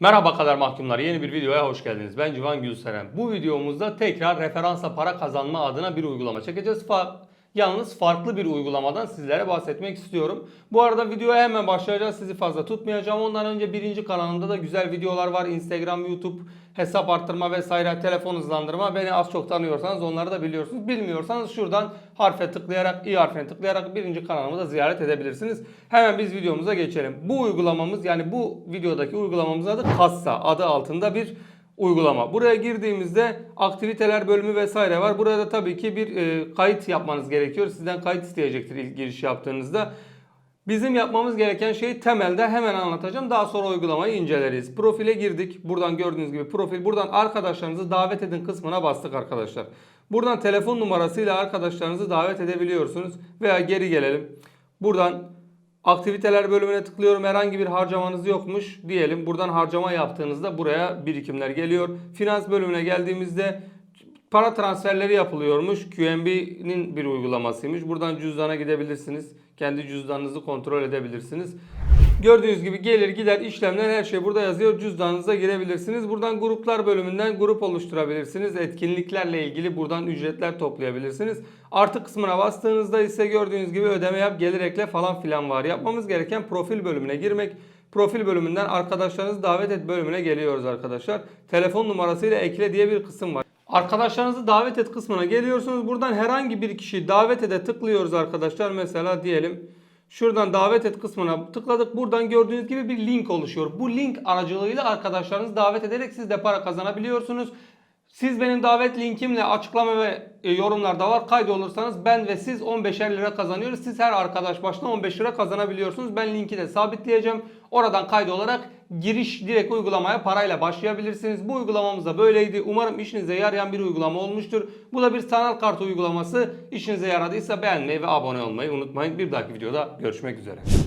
Merhaba kadar mahkumlar yeni bir videoya hoş geldiniz. Ben Civan Gülseren. Bu videomuzda tekrar referansla para kazanma adına bir uygulama çekeceğiz. Yalnız farklı bir uygulamadan sizlere bahsetmek istiyorum. Bu arada videoya hemen başlayacağız. Sizi fazla tutmayacağım. Ondan önce birinci kanalımda da güzel videolar var. Instagram, YouTube, hesap arttırma vesaire, telefon hızlandırma. Beni az çok tanıyorsanız onları da biliyorsunuz. Bilmiyorsanız şuradan harfe tıklayarak, i harfine tıklayarak birinci kanalımı da ziyaret edebilirsiniz. Hemen biz videomuza geçelim. Bu uygulamamız yani bu videodaki uygulamamızın adı Kassa adı altında bir uygulama. Buraya girdiğimizde aktiviteler bölümü vesaire var. Burada tabii ki bir e, kayıt yapmanız gerekiyor. Sizden kayıt isteyecektir ilk giriş yaptığınızda. Bizim yapmamız gereken şey temelde hemen anlatacağım. Daha sonra uygulamayı inceleriz. Profile girdik. Buradan gördüğünüz gibi profil. Buradan arkadaşlarınızı davet edin kısmına bastık arkadaşlar. Buradan telefon numarasıyla arkadaşlarınızı davet edebiliyorsunuz. Veya geri gelelim. Buradan Aktiviteler bölümüne tıklıyorum. Herhangi bir harcamanız yokmuş diyelim. Buradan harcama yaptığınızda buraya birikimler geliyor. Finans bölümüne geldiğimizde para transferleri yapılıyormuş. QNB'nin bir uygulamasıymış. Buradan cüzdana gidebilirsiniz. Kendi cüzdanınızı kontrol edebilirsiniz. Gördüğünüz gibi gelir gider işlemler her şey burada yazıyor. Cüzdanınıza girebilirsiniz. Buradan gruplar bölümünden grup oluşturabilirsiniz. Etkinliklerle ilgili buradan ücretler toplayabilirsiniz. Artı kısmına bastığınızda ise gördüğünüz gibi ödeme yap, gelir ekle falan filan var. Yapmamız gereken profil bölümüne girmek. Profil bölümünden arkadaşlarınızı davet et bölümüne geliyoruz arkadaşlar. Telefon numarasıyla ekle diye bir kısım var. Arkadaşlarınızı davet et kısmına geliyorsunuz. Buradan herhangi bir kişiyi davet ede tıklıyoruz arkadaşlar. Mesela diyelim Şuradan davet et kısmına tıkladık. Buradan gördüğünüz gibi bir link oluşuyor. Bu link aracılığıyla arkadaşlarınızı davet ederek siz de para kazanabiliyorsunuz. Siz benim davet linkimle açıklama ve e, yorumlarda var. Kaydolursanız ben ve siz 15'er lira kazanıyoruz. Siz her arkadaş başına 15 lira kazanabiliyorsunuz. Ben linki de sabitleyeceğim. Oradan kaydolarak giriş direkt uygulamaya parayla başlayabilirsiniz. Bu uygulamamız da böyleydi. Umarım işinize yarayan bir uygulama olmuştur. Bu da bir sanal kart uygulaması. İşinize yaradıysa beğenmeyi ve abone olmayı unutmayın. Bir dahaki videoda görüşmek üzere.